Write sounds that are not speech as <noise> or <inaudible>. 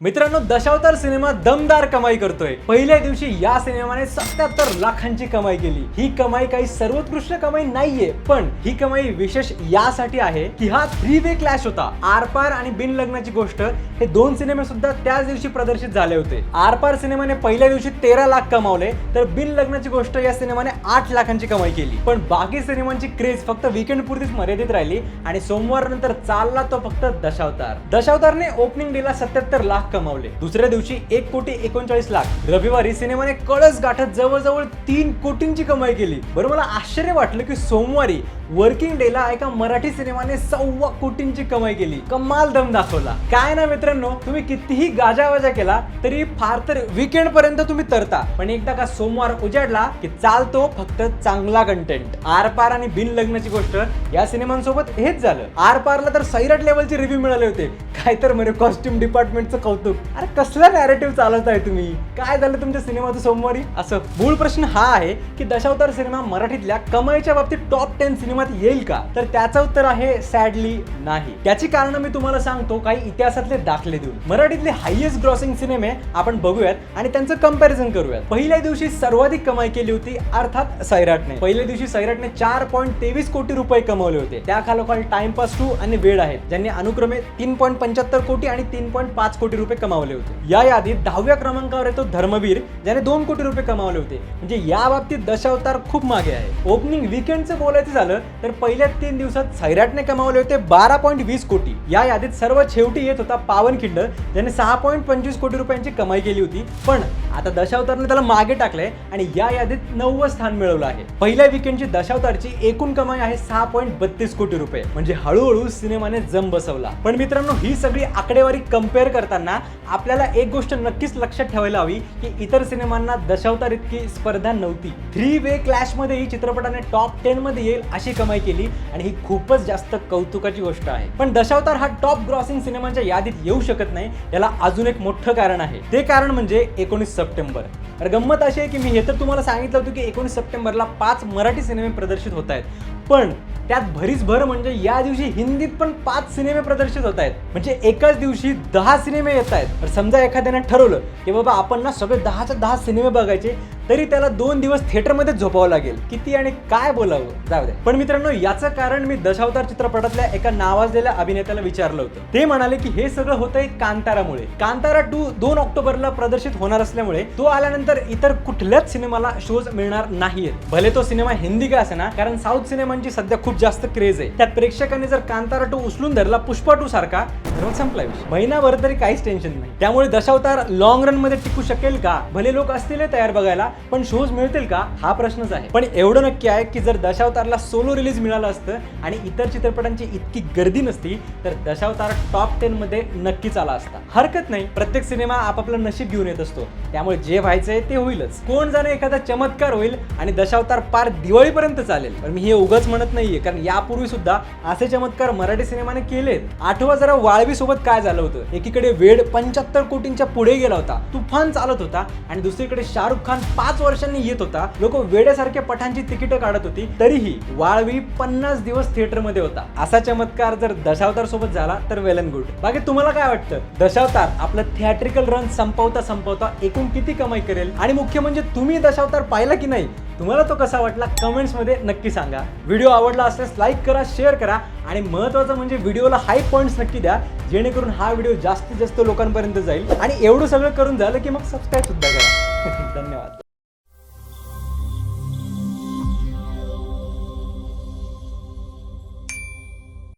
मित्रांनो दशावतार सिनेमा दमदार कमाई करतोय. पहिल्या दिवशी या सिनेमाने सत्याहत्तर लाखांची कमाई केली. ही कमाई काही सर्वोत्कृष्ट कमाई नाहीये पण ही कमाई विशेष यासाठी आहे की हा थ्री वे क्लॅश होता. आरपार आणि बिन लग्नाची गोष्ट हे दोन सिनेमे सुद्धा त्याच दिवशी प्रदर्शित झाले होते. आरपार सिनेमाने पहिल्या दिवशी तेरा लाख कमावले तर बिन लग्नाची गोष्ट या सिनेमाने आठ लाखांची कमाई केली. पण बाकी सिनेमांची क्रेज फक्त विकेंड पुरतीच मर्यादित राहिली आणि सोमवार नंतर चालला तो फक्त दशावतार. दशावतारने ओपनिंग डेला सत्याहत्तर लाख कमावले. दुसऱ्या दिवशी एक कोटी एकोणचाळीस लाख. रविवारी सिनेमाने कळस गाठत जवळजवळ तीन कोटींची कमाई केली. बरं मला आश्चर्य वाटलं की सोमवारी वर्किंग डेला एका मराठी सिनेमाने सव्वा कोटींची कमाई केली. कमाल दम दाखवला. काय ना मित्रांनो तुम्ही कितीही गाजावाजा केला तरी फार तर विकेंड पर्यंत तुम्ही तरता. पण एकदा का सोमवार उजाडला की चालतो फक्त चांगला कंटेंट आरपार आणि बिन लग्नाची गोष्ट या सिनेमांसोबत हेच झालं. आरपारला तर सैराट लेवलचे रिव्ह्यू मिळाले होते. काय तर म्हणजे कॉस्ट्युम डिपार्टमेंटचं कौतुक. अरे कसला नॅरेटिव्ह चालवताय आहे तुम्ही? काय झालं तुमच्या सिनेमाचं सोमवारी? असं मूळ प्रश्न हा आहे की दशावतार सिनेमा मराठीतल्या कमाईच्या बाबतीत टॉप टेन सिनेमा सिनेमात येईल का? तर त्याचं उत्तर आहे सॅडली नाही. त्याची कारण मी तुम्हाला सांगतो काही इतिहासातले दाखले देऊन. मराठीतले हायएस्ट ग्रॉसिंग सिनेमे आपण बघूयात आणि त्यांचं कंपॅरिझन करूयात. पहिल्या दिवशी सर्वाधिक कमाई केली होती अर्थात सैराटने. पहिल्या दिवशी सैराटने चार पॉईंट तेवीस कोटी रुपये कमवले होते. त्या खालोखाल टाइमपास टू आणि वेळ आहेत ज्यांनी अनुक्रमे तीन पॉईंट पंच्याहत्तर कोटी आणि तीन पॉईंट पाच कोटी रुपये कमावले होते. या यादीत दहाव्या क्रमांकावर येतो धर्मवीर ज्याने दोन कोटी रुपये कमावले होते. म्हणजे या बाबतीत दशावतार खूप मागे आहे. ओपनिंग विकेंडचं बोलायचं झालं तर पहिल्या तीन दिवसात सैराटने कमावले होते बारा पॉईंट वीस कोटी. या यादीत सर्वात शेवटी येत होता पावनखिंड ज्याने सहा पॉईंट पंचवीस कोटी रुपयांची कमाई केली होती. पण आता दशावतारने त्याला मागे टाकलंय आणि या यादीत नववं स्थान मिळवलं आहे. पहिल्या विकेंडची दशावतारची एकूण कमाई आहे सहा पॉईंट बत्तीस कोटी रुपये. म्हणजे हळूहळू सिनेमाने जम बसवला. पण मित्रांनो ही सगळी आकडेवारी कंपेअर करताना आपल्याला एक गोष्ट नक्कीच लक्षात ठेवायला हवी की इतर सिनेमांना दशावतार इतकी स्पर्धा नव्हती. थ्री वे क्लॅशमध्ये ही चित्रपटाने टॉप टेन मध्ये येईल अशी कमाई केली आणि ही खूपच जास्त कौतुकाची गोष्ट आहे. पण दशावतार हा टॉप ग्रॉसिंग सिनेमांच्या यादीत येऊ शकत नाही याला अजून एक मोठं कारण आहे. ते कारण म्हणजे एकोणीस सप्टेंबर. तर गंमत अशी आहे की मी हे तर तुम्हाला सांगितलं होतं की एकोणीस सप्टेंबरला पाच मराठी सिनेमे प्रदर्शित होत आहेत. पण त्यात भरीच भर म्हणजे या दिवशी हिंदीत पण पाच सिनेमे प्रदर्शित होत आहेत. म्हणजे एकाच दिवशी दहा सिनेमे येत आहेत. तर समजा एखाद्याने ठरवलं की बाबा आपण ना सगळे दहाच्या दहा सिनेमे बघायचे तरी त्याला दोन दिवस थिएटरमध्ये झोपावं लागेल. किती आणि काय बोलावं? जाऊ दे. पण मित्रांनो याचं कारण मी दशावतार चित्रपटातल्या एका नावाजलेल्या अभिनेत्याला विचारलं होतं. ते म्हणाले की हे सगळं होतंय कांतारामुळे. कांतारा टू दोन ऑक्टोबरला प्रदर्शित होणार असल्यामुळे तो आल्यानंतर इतर कुठल्याच सिनेमाला शोज मिळणार नाहीयेत. भले तो सिनेमा हिंदी का असेना कारण साऊथ सिनेमांची सध्या खूप जास्त क्रेज आहे. त्यात प्रेक्षकांनी जर कांतारा टू उचलून धरला पुष्पा टू सारखा तर संपला विषय. महिनाभर तरी काहीच टेन्शन नाही. त्यामुळे दशावतार लॉंग रनमध्ये टिकू शकेल का? भले लोक असतील तयार बघायला पण शोज मिळतील का? हा प्रश्नच आहे. पण एवढं नक्की आहे की जर दशावतारला सोलो रिलीज मिळालं असतं आणि इतर चित्रपटांची इतकी गर्दी नसती तर दशावतार टॉप टेन मध्ये नक्कीच आला असता. हरकत नाही. प्रत्येक सिनेमा आपापलं नशीब घेऊन येत असतो. त्यामुळे जे व्हायचंय ते होईलच. कोण जाणे एखादा चमत्कार होईल आणि दशावतार पार दिवाळीपर्यंत चालेल. पण मी हे उगाच म्हणत नाहीये. कारण यापूर्वी सुद्धा असे चमत्कार मराठी सिनेमाने केलेत. आठवा जरा वाळवी सोबत काय झालं होतं? एकीकडे वेड पंच्याहत्तर कोटींच्या पुढे गेला होता. तुफान चालत होता आणि दुसरीकडे शाहरुख खान पाच वर्षांनी येत होता. लोक वेड्यासारख्या पठांची तिकीटं काढत होती. तरीही वाळवी पन्नास दिवस थिएटरमध्ये होता. असा चमत्कार जर दशावतार सोबत झाला तर वेल अँड गुड बाकी तुम्हाला काय वाटतं? दशावतार आपलं थिएट्रिकल रन संपवता संपवता एकूण किती कमाई करेल? आणि मुख्य म्हणजे तुम्ही दशावतार पाहिला की नाही? तुम्हाला तो कसा वाटला? कमेंट्समध्ये नक्की सांगा. व्हिडिओ आवडला असल्यास लाईक करा शेअर करा. आणि महत्त्वाचं म्हणजे व्हिडिओला हाय पॉईंट्स नक्की द्या. जेणेकरून हा व्हिडिओ जास्तीत जास्त लोकांपर्यंत जाईल. आणि एवढं सगळं करून झालं की मग सबस्क्राईब सुद्धा करा. <laughs> धन्यवाद.